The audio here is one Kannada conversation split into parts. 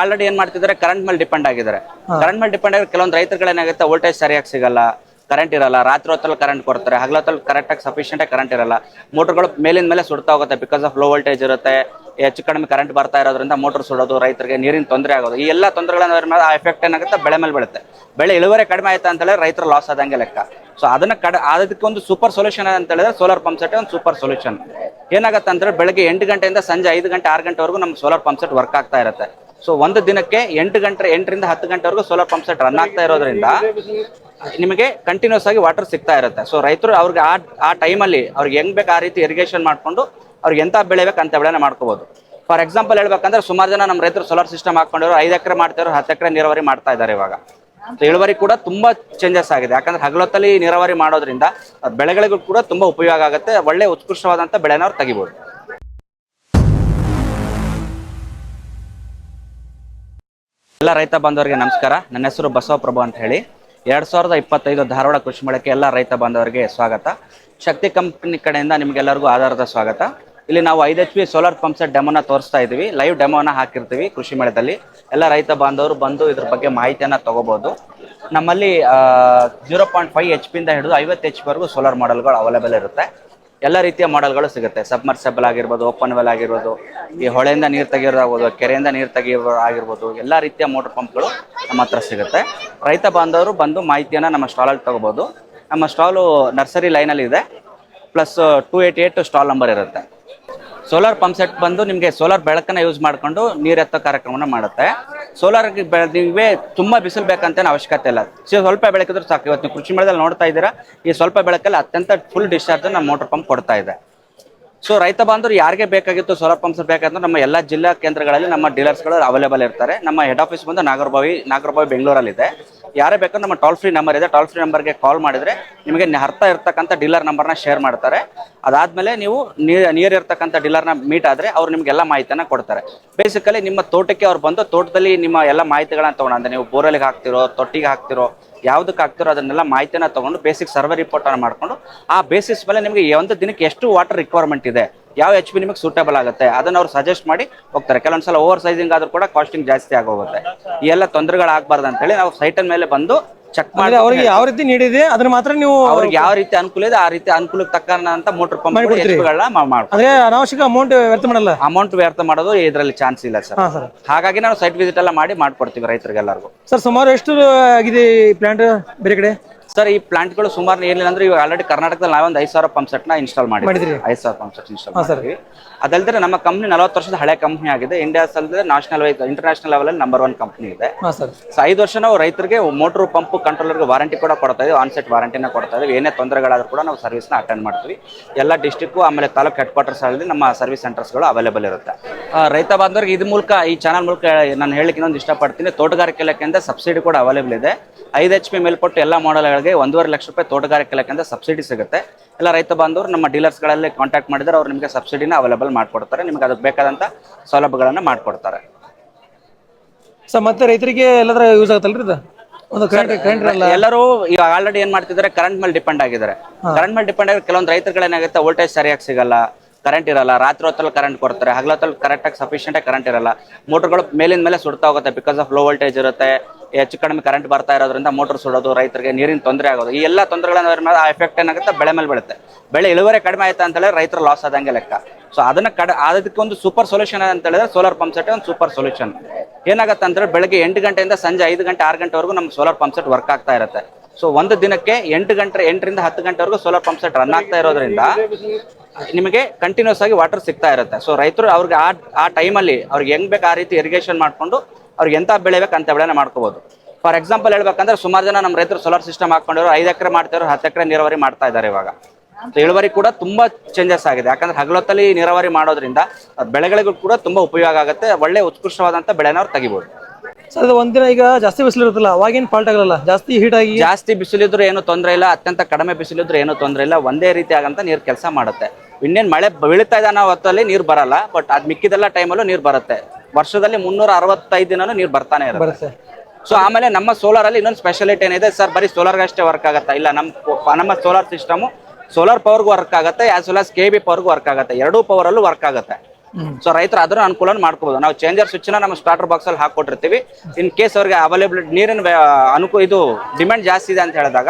ಆಲ್ರೆಡಿ ಏನ್ ಮಾಡ್ತಿದ್ದಾರೆ? ಕರೆಂಟ್ ಮೇಲೆ ಡಿಪೆಂಡ್ ಆಗಿದ್ದಾರೆ. ಕರೆಂಟ್ ಮೇಲೆ ಡಿಪೆಂಡ್ ಆಗಿ ಕೆಲವೊಂದು ರೈತರುಗಳೇನಾಗುತ್ತೆ ವೋಲ್ಟೇಜ್ ಸರಿಯಾಗಿ ಸಿಗಲ್ಲ ಕರೆಂಟ್ ಇರಲ್ಲ ರಾತ್ರಿ ಹೊತ್ತಲ್ಲಿ ಕರೆಂಟ್ ಕೊಡ್ತಾರೆ. ಹಗಲೊತ್ತಲ್ಲಿ ಕರೆಕ್ಟ್ ಆಗಿ ಸಫಿಷಿಯಂಟ್ ಕರೆಂಟ್ ಇರಲ್ಲ. ಮೋಟರ್ಗಳು ಮೇಲಿನ ಮೇಲೆ ಸುಡ್ತಾ ಹೋಗುತ್ತೆ. ಬಿಕಾಸ್ ಆಫ್ ಲೋ ವೋಲ್ಟೇಜ್ ಇರುತ್ತೆ ಹೆಚ್ಚು ಕಡಿಮೆ ಕರೆಂಟ್ ಬರ್ತಾ ಇರೋದ್ರಿಂದ ಮೋಟರ್ ಸುಡೋದು ರೈತರಿಗೆ ನೀರಿನ ತೊಂದರೆ ಆಗೋದು. ಈ ಎಲ್ಲ ತೊಂದರೆಗಳನ್ನ ಆ ಎಫೆಕ್ಟ್ ಏನಾಗುತ್ತೆ? ಬೆಳೆ ಮೇಲೆ ಬೀಳುತ್ತೆ. ಬೆಳೆ ಇಳುವರಿ ಕಡಿಮೆ ಆಯ್ತಾ ಅಂತ ಹೇಳಿದ್ರೆ ರೈತರ ಲಾಸ್ ಆದಂಗೆ ಲೆಕ್ಕ. ಸೊ ಅದನ್ನ ಕಡ ಅದಕ್ಕೆ ಒಂದು ಸೂಪರ್ ಸೊಲ್ಯೂಷನ್ ಅಂತ ಹೇಳಿದ್ರೆ ಸೋಲಾರ್ ಪಂಪ್ ಸೆಟ್ ಒಂದು ಸೂಪರ್ ಸೊಲ್ಯೂಷನ್ ಏನಾಗುತ್ತೆ ಅಂದ್ರೆ ಬೆಳಗ್ಗೆ ಎಂಟು ಗಂಟೆಯಿಂದ ಸಂಜೆ ಐದು ಗಂಟೆ ಆರು ಗಂಟೆವರೆಗೂ ನಮ್ಮ ಸೋಲಾರ್ ಪಂಪ್ ಸೆಟ್ ವರ್ಕ್ ಆಗ್ತಾ ಇರುತ್ತೆ. ಸೊ ಒಂದು ದಿನಕ್ಕೆ ಎಂಟು ಗಂಟೆ, ಎಂಟರಿಂದ ಹತ್ತು ಗಂಟೆವರೆಗೂ ಸೋಲಾರ್ ಪಂಪ್ ಸೆಟ್ ರನ್ ಆಗ್ತಾ ಇರೋದ್ರಿಂದ ನಿಮಗೆ ಕಂಟಿನ್ಯೂಸ್ ಆಗಿ ವಾಟರ್ ಸಿಗ್ತಾ ಇರುತ್ತೆ. ಸೊ ರೈತರು ಅವ್ರಿಗೆ ಆ ಆ ಟೈಮಲ್ಲಿ ಅವ್ರಿಗೆ ಹೆಂಗ್ ಬೇಕು ಆ ರೀತಿ ಇರಿಗೇಷನ್ ಮಾಡ್ಕೊಂಡು ಅವ್ರಿಗೆ ಎಂತ ಬೆಳೆ ಅಂತ ಬೆಳೆನ ಮಾಡ್ಕೋಬಹುದು ಫಾರ್ ಎಕ್ಸಾಂಪಲ್ ಹೇಳ್ಬೇಕಂದ್ರೆ ಸುಮಾರು ಜನ ನಮ್ಮ ರೈತರು ಸೋಲಾರ್ ಸಿಸ್ಟಮ್ ಹಾಕೊಂಡಿರೋ ಐದು ಎಕರೆ ಮಾಡ್ತಿರೋ ಹತ್ತು ಎಕರೆ ನೀರಾವರಿ ಮಾಡ್ತಾ ಇದ್ದಾರೆ ಇವಾಗ. ಇಳುವರಿ ಕೂಡ ತುಂಬಾ ಚೇಂಜಸ್ ಆಗಿದೆ. ಯಾಕಂದ್ರೆ ಹಗಲೊತ್ತಲ್ಲಿ ನೀರಾವರಿ ಮಾಡೋದ್ರಿಂದ ಬೆಳೆಗಳಿಗೂ ಕೂಡ ತುಂಬಾ ಉಪಯೋಗ ಆಗುತ್ತೆ. ಒಳ್ಳೆ ಉತ್ಕೃಷ್ಟವಾದಂತ ಬೆಳೆನ ಅವ್ರು ತೆಗಿಬಹುದು ಎಲ್ಲ ರೈತ ಬಾಂಧವರಿಗೆ ನಮಸ್ಕಾರ. ನನ್ನ ಹೆಸರು ಬಸವಪ್ರಭು ಅಂತ ಹೇಳಿ. ಎರಡ್ ಸಾವಿರದ ಇಪ್ಪತ್ತೈದು ಧಾರವಾಡ ಕೃಷಿ ಮೇಳಕ್ಕೆ ಎಲ್ಲ ರೈತ ಬಾಂಧವರಿಗೆ ಸ್ವಾಗತ. ಶಕ್ತಿ ಕಂಪನಿ ಕಡೆಯಿಂದ ನಿಮ್ಗೆಲ್ಲರಿಗೂ ಆಧಾರದ ಸ್ವಾಗತ. ಇಲ್ಲಿ ನಾವು ಐದು H P solar pump set ಡೆಮೋನ ತೋರಿಸ್ತಾ ಇದೀವಿ. ಲೈವ್ ಡೆಮೋನ ಹಾಕಿರ್ತೀವಿ ಕೃಷಿ ಮೇಳದಲ್ಲಿ. ಎಲ್ಲ ರೈತ ಬಾಂಧವರು ಬಂದು ಇದ್ರ ಬಗ್ಗೆ ಮಾಹಿತಿಯನ್ನ ತಗೋಬಹುದು ನಮ್ಮಲ್ಲಿ ಜೀರೋ ಪಾಯಿಂಟ್ ಫೈವ್ ಎಚ್ ಪಿಯಿಂದ ಹಿಡಿದು ಐವತ್ತು ಎಚ್ ವರೆಗೂ ಸೋಲಾರ್ ಮಾಡೆಲ್ಗಳು ಅವೈಲೇಬಲ್ ಇರುತ್ತೆ. ಎಲ್ಲ ರೀತಿಯ ಮಾಡೆಲ್ಗಳು ಸಿಗುತ್ತೆ. ಸಬ್ಮರ್ಸಬಲ್ ಆಗಿರ್ಬೋದು ಓಪನ್ ವೆಲ್ ಆಗಿರ್ಬೋದು, ಈ ಹೊಳೆಯಿಂದ ನೀರು ತೆಗಿಯೋದಾಗ್ಬೋದು, ಕೆರೆಯಿಂದ ನೀರು ತೆಗೆಯೋ ಆಗಿರ್ಬೋದು, ಎಲ್ಲ ರೀತಿಯ ಮೋಟರ್ ಪಂಪ್ಗಳು ನಮ್ಮ ಹತ್ರ ಸಿಗುತ್ತೆ. ರೈತ ಬಾಂಧವರು ಬಂದು ಮಾಹಿತಿಯನ್ನು ನಮ್ಮ ಸ್ಟಾಲಲ್ಲಿ ತಗೋಬೋದು. ನಮ್ಮ ಸ್ಟಾಲು ನರ್ಸರಿ ಲೈನಲ್ಲಿ ಇದೆ. Plus two eighty eight stall number ಇರುತ್ತೆ. ಸೋಲಾರ್ ಪಂಪ್ ಸೆಟ್ ಬಂದು ನಿಮಗೆ ಸೋಲಾರ್ ಬೆಳಕನ್ನು ಯೂಸ್ ಮಾಡಿಕೊಂಡು ನೀರೆತ್ತೋ ಕಾರ್ಯಕ್ರಮನ ಮಾಡುತ್ತೆ. ಸೋಲಾರ್ ಬೆಳೆದಿವೆ, ತುಂಬಾ ಬಿಸಿಲು ಬೇಕಂತ ಅವಶ್ಯಕತೆ ಇಲ್ಲ. ಸ್ವಲ್ಪ ಬೆಳಕಿದ್ರೆ ಸಾಕು. ಇವತ್ತು ನೀವು ಕೃಷಿ ಮೇಳದಲ್ಲಿ ನೋಡ್ತಾ ಇದ್ದೀರಾ, ಈ ಸ್ವಲ್ಪ ಬೆಳಕಲ್ಲಿ ಅತ್ಯಂತ ಫುಲ್ ಡಿಸ್ಚಾರ್ಜ್ ನಮ್ಮ ಮೋಟರ್ ಪಂಪ್ ಕೊಡ್ತಾ ಇದೆ. ಸೊ ರೈತ ಬಾಂಧವರು ಯಾರಿಗೆ ಬೇಕಾಗಿತ್ತು ಸೋಲಾರ್ ಪಂಪ್ಸ್ ಬೇಕಂದ್ರೆ ನಮ್ಮ ಎಲ್ಲ ಜಿಲ್ಲಾ ಕೇಂದ್ರಗಳಲ್ಲಿ ನಮ್ಮ ಡೀಲರ್ಸ್ಗಳು ಅವೈಲೇಬಲ್ ಇರ್ತಾರೆ. ನಮ್ಮ ಹೆಡ್ ಆಫೀಸ್ ಬಂದು ನಾಗರಬಾವಿ ನಾಗರಬಾವಿ ಬೆಂಗಳೂರಲ್ಲಿದೆ. ಯಾರೇ ಬೇಕಾದ್ರೂ ನಮ್ಮ ಟೋಲ್ ಫ್ರೀ ನಂಬರ್ ಇದೆ ಟೋಲ್ ಫ್ರೀ ನಂಬರ್ಗೆ ಕಾಲ್ ಮಾಡಿದರೆ ನಿಮಗೆ ಅರ್ಥ ಇರ್ತಕ್ಕಂಥ ಡೀಲರ್ ನಂಬರ್ನ ಶೇರ್ ಮಾಡ್ತಾರೆ. ಅದಾದಮೇಲೆ ನೀವು ನಿಯರ್ ಇರ್ತಕ್ಕಂಥ ಡೀಲರ್ನ ಮೀಟ್ ಆದರೆ ಅವ್ರು ನಿಮಗೆಲ್ಲ ಮಾಹಿತಿಯನ್ನು ಕೊಡ್ತಾರೆ. ಬೇಸಿಕಲಿ ನಿಮ್ಮ ತೋಟಕ್ಕೆ ಅವ್ರು ಬಂದು ತೋಟದಲ್ಲಿ ನಿಮ್ಮ ಎಲ್ಲ ಮಾಹಿತಿಗಳನ್ನ ತೊಗೊಂಡು ಅಂದರೆ ನೀವು ಬೋರಲ್ಲಿಗೆ ಹಾಕ್ತಿರೋ, ತೊಟ್ಟಿಗೆ ಹಾಕ್ತಿರೋ ಯಾವುದಕ್ಕೆ ಹಾಕ್ತಿರೋ ಅದನ್ನೆಲ್ಲ ಮಾಹಿತಿನ ತೊಗೊಂಡು ಬೇಸಿಕ್ ಸರ್ವೆ ರಿಪೋರ್ಟ್ ಮಾಡಿಕೊಂಡು ಮಾಡ್ಕೊಂಡು ಆ ಬೇಸಿಸ್ ಮೇಲೆ ನಿಮಗೆ ಒಂದು ದಿನಕ್ಕೆ ಎಷ್ಟು ವಾಟರ್ ರಿಕ್ವೈರ್ಮೆಂಟ್ ಇದೆ ಯಾವ ಎಚ್ ಪಿ ನಿಮಗೆ ಸೂಟೇಬಲ್ ಆಗುತ್ತೆ? ಅದನ್ನ ಅವ್ರು ಸಜೆಸ್ಟ್ ಮಾಡಿ ಹೋಗ್ತಾರೆ. ಕೆಲವೊಂದ್ಸಲ ಓವರ್ ಸೈಜಿಂಗ್ ಆದ್ರೂ ಕೂಡ ಕಾಸ್ಟಿಂಗ್ ಜಾಸ್ತಿ ಆಗೋಗುತ್ತೆ. ಈ ಎಲ್ಲ ಅಂತ ಹೇಳಿ ನಾವು ಸೈಟನ್ ಮೇಲೆ ಬಂದು ಚೆಕ್ ಮಾಡಿ ಅಂದ್ರೆ ಅವ್ರಿಗೆ ಯಾವ ರೀತಿ ನೀಡಿದೆ ಅದನ್ನ ಮಾತ್ರ ನೀವು ಅವ್ರಿಗೆ ಯಾವ ರೀತಿ ಅನುಕೂಲ ಇದೆ ಆ ರೀತಿ ಅನುಕೂಲಕ್ಕೆ ತಕ್ಕಂತ ಮೋಟರ್ ಪಂಪ್ ಮಾಡ್ತೀವಿ ಅಂದ್ರೆ ಅನಾವಶ್ಯಕ ಅಮೌಂಟ್ ವ್ಯರ್ಥ ಮಾಡಲ್ಲ? ಅಮೌಂಟ್ ವ್ಯರ್ಥ ಮಾಡೋದು ಇದರಲ್ಲಿ ಚಾನ್ಸ್ ಇಲ್ಲ ಸರ್. ಹಾಗಾಗಿ ನಾವು ಸೈಟ್ ವಿಸಿಟ್ ಎಲ್ಲ ಮಾಡಿ ಮಾಡ್ಕೊಡ್ತೀವಿ ರೈತರಿಗೆಲ್ಲರಿಗೂ. ಸರ್ ಸುಮಾರು ಎಷ್ಟು ಆಗಿದೆ ಪ್ಲಾಂಟ್ ಬೇರೆ ಕಡೆ? ಸರ್ ಈ ಪ್ಲಾಂಟ್ಗಳು ಸುಮಾರು ಏನಿಲ್ಲ ಅಂದ್ರೆ ಇವಾಗ ಆಲ್ರೆಡಿ ಕರ್ನಾಟಕದಲ್ಲಿ ನಾವೊಂದು ಐದು ಸಾವಿರ ಪಂಪ್ ಸೆಟ್ನ ಇನ್ಸ್ಟಾಲ್ ಮಾಡಿದ್ವಿ? ಐದು ಸಾವಿರ ಪಂಪ್ ಸೆಟ್ ಇನ್ಸ್ಟಾಲ್. ಮಾಡಿದ್ವಿ. ಅದಲ್ಲದೆ ನಮ್ಮ ಕಂಪನಿ ನಲವತ್ತು ವರ್ಷದ ಹಳೆ ಕಂಪನಿ ಆಗಿದೆ. ಇಂಡಿಯಾ ಅಲ್ಲದೆ national international level number one company ಇದೆ. ಸರ್ ಸೊ ಐದು ವರ್ಷ ನಾವು ರೈತರಿಗೆ ಮೋಟರ್ ಪಂಪ್ ಕಂಟ್ರೋಲರ್ಗೆ ವಾರಂಟಿ ಕೂಡ ಕೊಡ್ತಾ ಇದೀವಿ. ಆನ್ ಸೆಟ್ ವಾರಂಟಿನ ಕೊಡ್ತಾ ಇದೀವಿ. ಏನೇ ತೊಂದರೆಗಳಾದ್ರೂ ಕೂಡ ನಾವು ಸರ್ವಿಸ್ನ ಅಟೆಂಡ್ ಮಾಡ್ತೀವಿ. ಎಲ್ಲ ಡಿಸ್ಟಿಕ್ ಆಮೇಲೆ ತಾಲೂಕ್ ಹೆಡ್ ಕ್ವಾರ್ಟರ್ಸ್ ಅಲ್ಲಿ ನಮ್ಮ ಸರ್ವಿಸ್ ಸೆಂಟರ್ಸ್ಗಳು ಅವೈಲೇಬಲ್ ಇರುತ್ತೆ. ರೈತ ಬಾಂಧವರಿಗೆ ಇದ್ ಮೂಲಕ ಈ ಚಾನಲ್ ಮೂಲಕ ನಾನು ಹೇಳಕ್ಕೆ ಇನ್ನೊಂದು ಇಷ್ಟಪಡ್ತೀನಿ. ತೋಟಗಾರಿಕೆ ಇಲಾಖೆಯಿಂದ ಸಬ್ಸಿಡಿ ಕೂಡ ಅವೈಲೇಬಲ್ ಇದೆ. ಐದು ಎಚ್ ಪಿ ಮೇಲ್ಪಟ್ಟು ಎಲ್ಲ ಮಾಡೆಲ್ಗಳಿಗೆ ಒಂದೂವರೆ ಲಕ್ಷ ರೂಪಾಯಿ ತೋಟಗಾರಿಕೆ ಇಲಾಖೆಯಿಂದ ಸಬ್ಸಿಡಿ ಸಿಗುತ್ತೆ. ಎಲ್ಲ ರೈತ ಬಾಂಧವರು ನಮ್ಮ ಡೀಲರ್ಸ್ಗಳಲ್ಲಿ ಕಾಂಟ್ಯಾಕ್ಟ್ ಮಾಡಿದರೆ ಅವ್ರು ನಿಮಗೆ ಸಬ್ಸಿಡಿನ ಅವೈಲೇಬಲ್ ಮಾಡಿಕೊಡ್ತಾರೆ. ನಿಮಗೆ ಅದಕ್ಕೆ ಬೇಕಾದಂಥ ಸೌಲಭ್ಯಗಳನ್ನು ಮಾಡಿಕೊಡ್ತಾರೆ. ಸರ್ ಮತ್ತೆ ರೈತರಿಗೆ ಎಲ್ಲದರ ಯೂಸ್ ಆಗುತ್ತಲ್ರಿ ಇದು? ಒಂದು ಕರೆಂಟ್ ಕರೆಂಟ್ ಎಲ್ಲರೂ ಈಗ ಆಲ್ರೆಡಿ ಏನ್ ಮಾಡ್ತಿದ್ದಾರೆ ಕರೆಂಟ್ ಮೇಲೆ ಡಿಪೆಂಡ್ ಆಗಿದ್ದಾರೆ. ಕರೆಂಟ್ ಮೇಲೆ ಡಿಪೆಂಡ್ ಆಗಿ ಕೆಲವೊಂದು ರೈತರುಗಳೇನಾಗುತ್ತೆ ವೋಲ್ಟೇಜ್ ಸರಿಯಾಗಿ ಸಿಗಲ್ಲ ಕರೆಂಟ್ ಇರಲ್ಲ ರಾತ್ರಿ ಹೊತ್ತಲ್ಲಿ ಕರೆಂಟ್ ಕೊಡ್ತಾರೆ ಹಗಲೊತ್ತಲ್ಲಿ ಕರೆಕ್ಟ್ ಆಗಿ ಸಫಿಷಿಯಂಟ್ ಆಗಿ ಕರೆಂಟ್ ಇರಲ್ಲ. ಮೋಟರ್ಗಳು ಮೇಲಿನ ಮೇಲೆ ಸುಡ್ತಾ ಹೋಗುತ್ತೆ ಬಿಕಾಸ್ ಆಫ್ ಲೋ ವೋಲ್ಟೇಜ್ ಇರುತ್ತೆ. ಹೆಚ್ಚು ಕಡಿಮೆ ಕರೆಂಟ್ ಬರ್ತಾ ಇರೋದ್ರಿಂದ ಮೋಟರ್ ಸುಡೋದು, ರೈತರಿಗೆ ನೀರಿನ ತೊಂದರೆ ಆಗೋದು, ಈ ಎಲ್ಲ ತೊಂದರೆಗಳನ್ನ ಆ ಎಫೆಕ್ಟ್ ಏನಾಗುತ್ತೆ? ಬೆಳೆ ಮೇಲೆ ಬೀಳುತ್ತೆ. ಬೆಳೆ ಇಳುವರಿ ಕಡಿಮೆ ಆಯ್ತಾ ಅಂತ ಹೇಳಿದ್ರೆ ರೈತರ ಲಾಸ್ ಆದಂಗೆ ಲೆಕ್ಕ. ಸೊ ಅದನ್ನ ಕಡ, ಅದಕ್ಕೆ ಒಂದು ಸೂಪರ್ ಸೊಲ್ಯೂಷನ್ ಅಂತ ಹೇಳಿದ್ರೆ ಸೋಲಾರ್ ಪಂಪ್ ಸೆಟ್ ಒಂದು ಸೂಪರ್ ಸೊಲ್ಯೂಷನ್ ಏನಾಗುತ್ತೆ ಅಂದ್ರೆ ಬೆಳಗ್ಗೆ ಎಂಟು ಗಂಟೆಯಿಂದ ಸಂಜೆ ಐದು ಗಂಟೆ, ಆರು ಗಂಟೆವರೆಗೂ ನಮ್ಮ ಸೋಲಾರ್ ಪಂಪ್ ಸೆಟ್ ವರ್ಕ್ ಆಗ್ತಾ ಇರುತ್ತೆ. ಸೊ ಒಂದು ದಿನಕ್ಕೆ ಎಂಟು ಗಂಟೆ, ಎಂಟರಿಂದ ಹತ್ತು ಗಂಟೆವರೆಗೂ ಸೋಲಾರ್ ಪಂಪ್ ಸೆಟ್ ರನ್ ಆಗ್ತಾ ಇರೋದ್ರಿಂದ ನಿಮಗೆ ಕಂಟಿನ್ಯೂಸ್ ಆಗಿ ವಾಟರ್ ಸಿಗ್ತಾ ಇರುತ್ತೆ. ಸೊ ರೈತರು ಅವ್ರಿಗೆ ಆ ಆ ಟೈಮಲ್ಲಿ ಅವ್ರಿಗೆ ಹೆಂಗ್ ಬೇಕು ಆ ರೀತಿ ಇರಿಗೇಷನ್ ಮಾಡ್ಕೊಂಡು ಅವ್ರಿಗೆ ಎಂತ ಬೆಳೆ ಬೇಕು ಅಂತ ಬೆಳೆನ ಮಾಡ್ಕೋಬಹುದು ಫಾರ್ ಎಕ್ಸಾಂಪಲ್ ಹೇಳ್ಬೇಕಂದ್ರೆ ಸುಮಾರು ಜನ ನಮ್ಮ ರೈತರು ಸೋಲಾರ್ ಸಿಸ್ಟಮ್ ಹಾಕೊಂಡಿರೋ ಐದು ಎಕರೆ ಮಾಡ್ತಿರೋ ಹತ್ತು ಎಕರೆ ನೀರಾವರಿ ಮಾಡ್ತಾ ಇದ್ದಾರೆ ಇವಾಗ. ಇಳುವರಿ ಕೂಡ ತುಂಬಾ ಚೇಂಜಸ್ ಆಗಿದೆ. ಯಾಕಂದ್ರೆ ಹಗಲೊತ್ತಲ್ಲಿ ನೀರಾವರಿ ಮಾಡೋದ್ರಿಂದ ಬೆಳೆಗಳಿಗೂ ಕೂಡ ತುಂಬಾ ಉಪಯೋಗ ಆಗುತ್ತೆ. ಒಳ್ಳೆ ಉತ್ಕೃಷ್ಟವಾದಂತ ಬೆಳೆನ ಅವ್ರು ತೆಗಿಬಹುದು ಸರ್ ಅದು ಒಂದಿನ ಈಗ ಜಾಸ್ತಿ ಬಿಸಿಲು ಇರುತ್ತಲ್ಲ ಅವಾಗೇನು ಫಾಲ್ಟ್ ಆಗಲ್ಲ? ಜಾಸ್ತಿ ಹೀಟ್ ಆಗಿ ಜಾಸ್ತಿ ಬಿಸಿಲಿದ್ರು ಏನು ತೊಂದರೆ ಇಲ್ಲ ಅತ್ಯಂತ ಕಡಿಮೆ ಬಿಸಿಲಿದ್ರು ಏನು ತೊಂದರೆ ಇಲ್ಲ ಒಂದೇ ರೀತಿ ಆಗಂತ ನೀರು ಕೆಲಸ ಮಾಡುತ್ತೆ. ಇನ್ನೇನು ಮಳೆ ಬೀಳ್ತಾ ಇದೆ ಅನ್ನೋ ಹೊತ್ತಲ್ಲಿ ನೀರು ಬರಲ್ಲ ಬಟ್ ಅದು ಮಿಕ್ಕಿದೆಲ್ಲ ಟೈಮಲ್ಲೂ ನೀರು ಬರುತ್ತೆ. ವರ್ಷದಲ್ಲಿ ಮುನ್ನೂರ ಅರವತ್ತೈದು ದಿನನೂ ನೀರು ಬರ್ತಾನೆ ಇರುತ್ತೆ. ಸೊ ಆಮೇಲೆ ನಮ್ಮ ಸೋಲಾರ್ ಅಲ್ಲಿ ಇನ್ನೊಂದು ಸ್ಪೆಷಾಲಿಟಿ ಏನಿದೆ? ಸರ್ ಬರೀ ಸೋಲಾರ್ಗೆ ಅಷ್ಟೇ ವರ್ಕ್ ಆಗುತ್ತೆ? ಇಲ್ಲ ನಮ್ಮ ನಮ್ಮ ಸೋಲಾರ್ ಸಿಸ್ಟಮು ಸೋಲಾರ್ ಪವರ್ಗೂ ವರ್ಕ್ ಆಗುತ್ತೆ as well as K B ಪವರ್ಗೂ work ಆಗುತ್ತೆ. ಎರಡೂ ಪವರ್ ಅಲ್ಲೂ ವರ್ಕ್ ಆಗುತ್ತೆ. ಸೊ ರೈತರು ಅದರ ಅನುಕೂಲ ಮಾಡ್ಕೋಬಹುದು ನಾವು ಚೇಂಜರ್ ಸ್ವಿಚ್ನ ನಮ್ಮ ಸ್ಟಾರ್ಟರ್ ಬಾಕ್ಸ್ ಅಲ್ಲಿ ಹಾಕೊಟ್ಟಿರ್ತೀವಿ ಇನ್ ಕೇಸ್ ಅವ್ರಿಗೆ ಅವೈಲೇಬಲ್ ನೀರಿನ ಅನುಕೂಲ ಇದು ಡಿಮ್ಯಾಂಡ್ ಜಾಸ್ತಿ ಇದೆ ಅಂತ ಹೇಳಿದಾಗ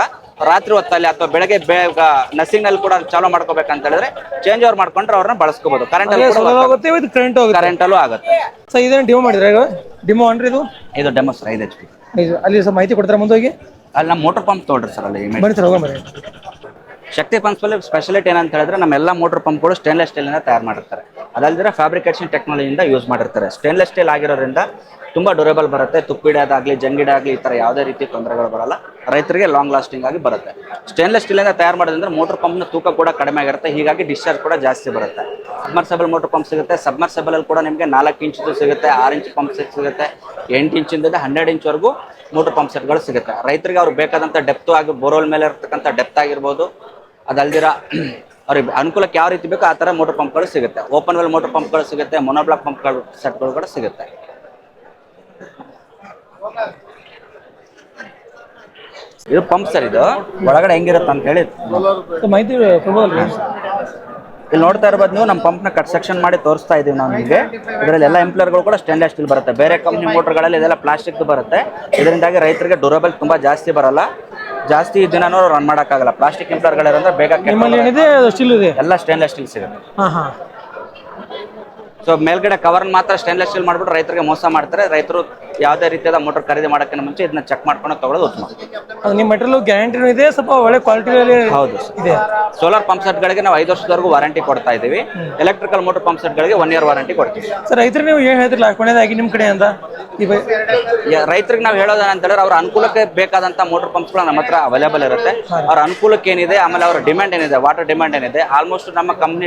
ರಾತ್ರಿ ಹೊತ್ತಲ್ಲಿ ಅಥವಾ ಬೆಳಗ್ಗೆ ಬೇಗ ನರ್ಸಿಂಗ್ನಲ್ಲಿ ಕೂಡ ಚಾಲೂ ಮಾಡ್ಕೋಬೇಕಂತ ಹೇಳಿದ್ರೆ ಚೇಂಜ್ ಓವರ್ ಮಾಡ್ಕೊಂಡ್ರೆ ಅವ್ರನ್ನ ಬಳಸ್ಕೋಬಹುದು ಕರೆಂಟ್ ಆಗುತ್ತೆ. ಇದು ಕರೆಂಟ್ ಹೋಗುತ್ತೆ. ಕರೆಂಟ್ ಅಲ್ಲೂ ಆಗುತ್ತೆ. ಸೊ ಇದನ್ನ ಡಿಮೋ ಮಾಡಿದ್ರೆ ಡಿಮೋ ಅನ್ರಿ ಇದು? ಇದು ಡೆಮೋ ಸರ್ ಐದು ಎಚ್ ಪಿ ಅಲ್ಲಿ ಸರ್ ಮಾಹಿತಿ ಕೊಡ್ತಾರೆ ಮುಂದೆ ಹೋಗಿ ಅಲ್ಲಿ ನಮ್ಮ ಮೋಟರ್ ಪಂಪ್ ತೊಗೊಳ್ರಿ ಸರ್ ಅಲ್ಲಿ. ಬನ್ನಿ ಸರ್ ಹೋಗೋಣ ಶಕ್ತಿ ಪಂಪ್ಸ್ ಅಲ್ಲಿ ಸ್ಪೆಷಾಲಿಟಿ ಏನಂತ ಹೇಳಿದ್ರೆ ನಮ್ಮ ಎಲ್ಲ ಮೋಟರ್ ಪಂಪ್ಗಳು ಸ್ಟೇನ್ಲೆಸ್ ಸ್ಟೀಲ್ ಇಂದ ತಯಾರು ಮಾಡಿರ್ತಾರೆ. ಅದಲ್ಲದೆ ಫ್ಯಾಬ್ರಿಕೇಶನ್ ಟೆಕ್ನಾಲಜಿಯಿಂದ ಯೂಸ್ ಮಾಡಿರ್ತಾರೆ. ಸ್ಟೇನ್ಲೆಸ್ ಸ್ಟೀಲ್ ಆಗಿರೋದ್ರಿಂದ ತುಂಬಾ ಡ್ಯೂರೇಬಲ್ ಬರುತ್ತೆ. ತುಪ್ಪಿಡೋದಾಗಲಿ ಜಂಗಿಡಾಗ್ಲಿ ಈ ಥರ ಯಾವುದೇ ರೀತಿ ತೊಂದರೆಗಳು ಬರಲ್ಲ. ರೈತರಿಗೆ ಲಾಂಗ್ ಲಾಸ್ಟಿಂಗ್ ಆಗಿ ಬರುತ್ತೆ. ಸ್ಟೇನ್ಲೆಸ್ ಸ್ಟೀಲ್ ಇಂದ ತಯಾರು ಮಾಡೋದ್ರಿಂದ ಮೋಟರ್ ಪಂಪ್ನ ತೂಕ ಕೂಡ ಕಡಿಮೆ ಆಗಿರುತ್ತೆ. ಹೀಗಾಗಿ ಡಿಸ್ಚಾರ್ಜ್ ಕೂಡ ಜಾಸ್ತಿ ಬರುತ್ತೆ. ಸಬ್ಮರ್ಸಬಲ್ ಮೋಟರ್ ಪಂಪ್ ಸಿಗುತ್ತೆ. ಸಬ್ಮರ್ಸಬಲ್ ಅಲ್ಲಿ ಕೂಡ ನಿಮಗೆ ನಾಲ್ಕು ಇಂಚಿದು ಸಿಗುತ್ತೆ, ಆರು ಇಂಚ್ ಪಂಪ್ ಸೆಟ್ ಸಿಗುತ್ತೆ, ಎಂಟು ಇಂಚಿಂದ ಹನ್ನೆರಡು ಇಂಚ್ವರೆಗೂ ಮೋಟರ್ ಪಂಪ್ ಸೆಟ್ಗಳು ಸಿಗುತ್ತೆ. ರೈತರಿಗೆ ಅವ್ರು ಬೇಕಾದಂಥ ಡೆಪ್ತು ಆಗಿ ಬೋರ್ವೆಲ್ ಮೇಲೆ ಇರ್ತಕ್ಕಂಥ ಡೆಪ್ತ್ ಆಗಿರ್ಬೋದು ಅದಲ್ದಿರ ಅವ್ರಿಗೆ ಅನುಕೂಲಕ್ಕೆ ಯಾವ ರೀತಿ ಬೇಕೋ ಆ ಥರ ಮೋಟರ್ ಪಂಪ್ಗಳು ಸಿಗುತ್ತೆ. ಓಪನ್ ವೆಲ್ ಮೋಟರ್ ಪಂಪ್ಗಳು ಸಿಗುತ್ತೆ ಮೊನೋಬ್ಲಾಕ್ ಪಂಪ್ಗಳು ಸೆಟ್ಗಳು ಕೂಡ ಸಿಗುತ್ತೆ. ಇದು ಪಂಪ್ ಸರ್ ಇದು. ಒಳಗಡೆ ಹೆಂಗಿರುತ್ತೆ ಅಂತ ಹೇಳಿ. ಮಾಹಿತಿ ಇಲ್ಲಿ ನೋಡ್ತಾ ಇರ್ಬೋದು ನೀವು ನಮ್ಮ ಪಂಪ್ನ ಕಟ್ ಸೆಕ್ಷನ್ ಮಾಡಿ ತೋರಿಸ್ತಾ ಇದೀವಿ ನಾವು ನಿಮಗೆ. ಇದರಲ್ಲಿ ಎಲ್ಲ ಇಂಪ್ಲರ್ಗಳು ಕೂಡ ಸ್ಟೇನ್ಲೆಸ್ ಸ್ಟೀಲ್ ಬರುತ್ತೆ. ಬೇರೆ ಕಂಪ್ನಿ ಮೋಟರ್ಗಳಲ್ಲಿ ಇದೆಲ್ಲ ಪ್ಲಾಸ್ಟಿಕ್ ಬರುತ್ತೆ. ಇದರಿಂದಾಗಿ ರೈತರಿಗೆ ಡ್ಯೂರಬಲ್ ತುಂಬಾ ಜಾಸ್ತಿ ಬರಲ್ಲ. ಜಾಸ್ತಿ ದಿನನೂ ರನ್ ಮಾಡೋಕ್ಕಾಗಲ್ಲ. ಪ್ಲಾಸ್ಟಿಕ್ ಇಂಪ್ಲರ್ಗಳಿರೋದ್ರೆ ಬೇಗ ನಿಮ್ಮಲ್ಲಿ ಏನಿದೆ? ಸ್ಟಿಲ್ ಇದೆ? ಎಲ್ಲ ಸ್ಟೇನ್ಲೆಸ್ ಸ್ಟೀಲ್ ಸಿಗುತ್ತೆ. ಹಾಂ ಹಾಂ. ಸೊ ಮೇಲ್ಗಡೆ ಕವರ್ ಮಾತ್ರ ಸ್ಟೇನ್ಲೆಸ್ ಸ್ಟೀಲ್ ಮಾಡ್ಬಿಟ್ಟು ರೈತರಿಗೆ ಮೋಸ ಮಾಡ್ತಾರೆ. ರೈತರು ಯಾವುದೇ ರೀತಿಯಾದ ಮೋಟರ್ ಖರೀದಿ ಮಾಡೋಕ್ಕಿಂತ ಮುಂಚೆ ಇದನ್ನ ಚೆಕ್ ಮಾಡ್ಕೊಂಡು ತಗೊಳ್ಳೋದು ಉತ್ತಮ. ನಿಮ್ಮ ಮೆಟೀರಿಯಲ್ ಗ್ಯಾರಂಟಿನೂ ಇದೆ ಸ್ವಲ್ಪ ಒಳ್ಳೆ ಕ್ವಾಲಿಟಿ ಹೌದು ಇದೆ. ಸೋಲಾರ್ ಪಂಪ್ ಸೆಟ್ಗಳಿಗೆ ನಾವು ಐದು ವರ್ಷದವರೆಗೂ ವಾರಂಟಿ ಕೊಡ್ತಾ ಇದ್ದೀವಿ. ಎಲೆಕ್ಟ್ರಿಕಲ್ ಮೋಟರ್ ಪಂಪ್ ಸೆಟ್ಗಳಿಗೆ ಒನ್ ಇಯರ್ ವಾರಂಟಿ ಕೊಡ್ತೀವಿ. ಸರ್ ರೈತರು ನೀವು ಏನು ಹೇಳ್ತಿರಲ್ಲ ಕೊನೆಯದಾಗಿ ನಿಮ್ಮ ಕಡೆಯಿಂದ ಅಂತ. ಯ- ರೈತರಿಗೆ ನಾವು ಹೇಳೋದ ಅಂತ ಹೇಳಿದ್ರೆ ಅವ್ರ ಅನುಕೂಲಕ್ಕೆ ಬೇಕಾದಂತ ಮೋಟರ್ ಪಂಪ್ಸ್ಗಳು ನಮ್ಮ ಹತ್ರ ಅವೈಲೇಬಲ್ ಇರುತ್ತೆ. ಅವ್ರ ಅನುಕೂಲಕ್ಕೆ ಏನಿದೆ ಆಮೇಲೆ ಅವ್ರ ಡಿಮ್ಯಾಂಡ್ ಏನಿದೆ ವಾಟರ್ ಡಿಮ್ಯಾಂಡ್ ಏನಿದೆ ಆಲ್ಮೋಸ್ಟ್ ನಮ್ಮ ಕಂಪ್ನಿ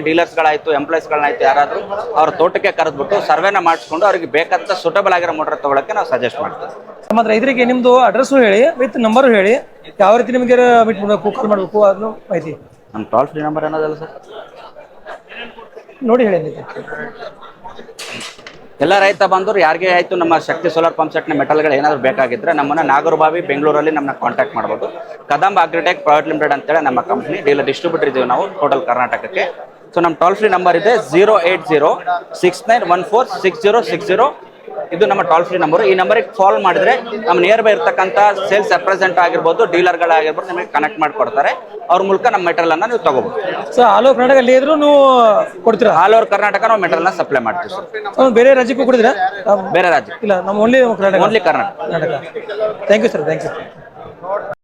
ಎಂಪ್ಲಾಯ್ಸ್ ಗಳಾಯ್ತು ಯಾರಾದ್ರೂ ಅವ್ರ ತೋಟಕ್ಕೆ ಕರೆದ್ಬಿಟ್ಟು ಸರ್ವೆನ ಮಾಡಿಸ್ಕೊಂಡು ಅವ್ರಿಗೆ ಬೇಕಾದಂತ ಸೂಟಬಲ್ ಆಗಿರೋ ಮೋಟರ್ ತಗೊಳಕ್ಕೆ ನಾವು ಸಜೆಸ್ಟ್ ಮಾಡ್ತೀವಿ. ಮತ್ತು ರೈತರಿಗೆ ನಿಮ್ಮದು ಅಡ್ರೆಸ್ಸು ಹೇಳಿ ವಿತ್ ನಂಬರು ಹೇಳಿ ಯಾವ ರೀತಿ ನಿಮಗೆ ಮೀಟ್ ಮಾಡಬೇಕು ಕಾಲ್ ಮಾಡಬೇಕು ಅದನ್ನು ಮಾಹಿತಿ. ನಮ್ಮ ಟೋಲ್ ಫ್ರೀ ನಂಬರ್ ಏನದಲ್ಲ ಸರ್? ನೋಡಿ ಹೇಳಿ. ಎಲ್ಲ ರೈತ ಬಂದ್ರು ಯಾರಿಗೆ ಆಯ್ತು ನಮ್ಮ ಶಕ್ತಿ ಸೋಲಾರ್ ಪಂಪ್ ಸೆಟ್ನ ಮೆಟಲ್ಗಳು ಏನಾದ್ರು ಬೇಕಾಗಿದ್ರೆ ನಮ್ಮನ್ನ ನಾಗರಬಾವಿ ಬೆಂಗಳೂರಲ್ಲಿ ನಮ್ಮನ್ನ ಕಾಂಟ್ಯಾಕ್ಟ್ ಮಾಡ್ಬೋದು. ಕದಂಬ ಅಗ್ರಿಟೆಕ್ ಪ್ರೈವೇಟ್ ಲಿಮಿಟೆಡ್ ಅಂತೇಳಿ ನಮ್ಮ ಕಂಪ್ನಿ ಡೀಲರ್ ಡಿಸ್ಟ್ರಿಬ್ಯೂಟರ್ ಇದ್ದೀವಿ ನಾವು ಟೋಟಲ್ ಕರ್ನಾಟಕಕ್ಕೆ. ಸೊ ನಮ್ಮ ಟೋಲ್ ಫ್ರೀ ನಂಬರ್ ಇದೆ zero eight zero six nine one four six zero six zero ಇದು ನಮ್ಮ ಟೋಲ್ ಫ್ರೀ ನಂಬರ್ ಈ ನಂಬರಿಗೆ ಕಾಲ್ ಮಾಡಿದ್ರೆ ನಮ್ಮ ನಿಯರ್ ಬೈ ಇರ್ತಕ್ಕಂಥ ಸೇಲ್ಸ್ ರೆಪ್ರೆಸೆಂಟ್ ಆಗಿರ್ಬೋದು ಡೀಲರ್ಗಳಾಗಿರ್ಬೋದು ನಿಮಗೆ ಕನೆಕ್ಟ್ ಮಾಡಿಕೊಡ್ತಾರೆ. ಅವ್ರ ಮೂಲಕ ನಮ್ಮ ಮೆಟೀರಿಯಲ್ ಅನ್ನ ನೀವು ತಗೋಬಹುದು ಸೊ ಆಲ್ ಓವರ್ ಕರ್ನಾಟಕ ಇದ್ರು ನೀವು ಕೊಡ್ತೀರಾ? ಆಲ್ ಓವರ್ ಕರ್ನಾಟಕ ನಾವು ಮೆಟೀರಿಯಲ್ ಸಪ್ಲೈ ಮಾಡ್ತೀವಿ ಸರ್ ಬೇರೆ ರಾಜ್ಯಕ್ಕೂ ಕೊಡಿದ್ರೆ ಬೇರೆ ರಾಜ್ಯ ಇಲ್ಲ ನಮ್ಮ only Karnataka only Karnataka Karnataka thank you sir thank you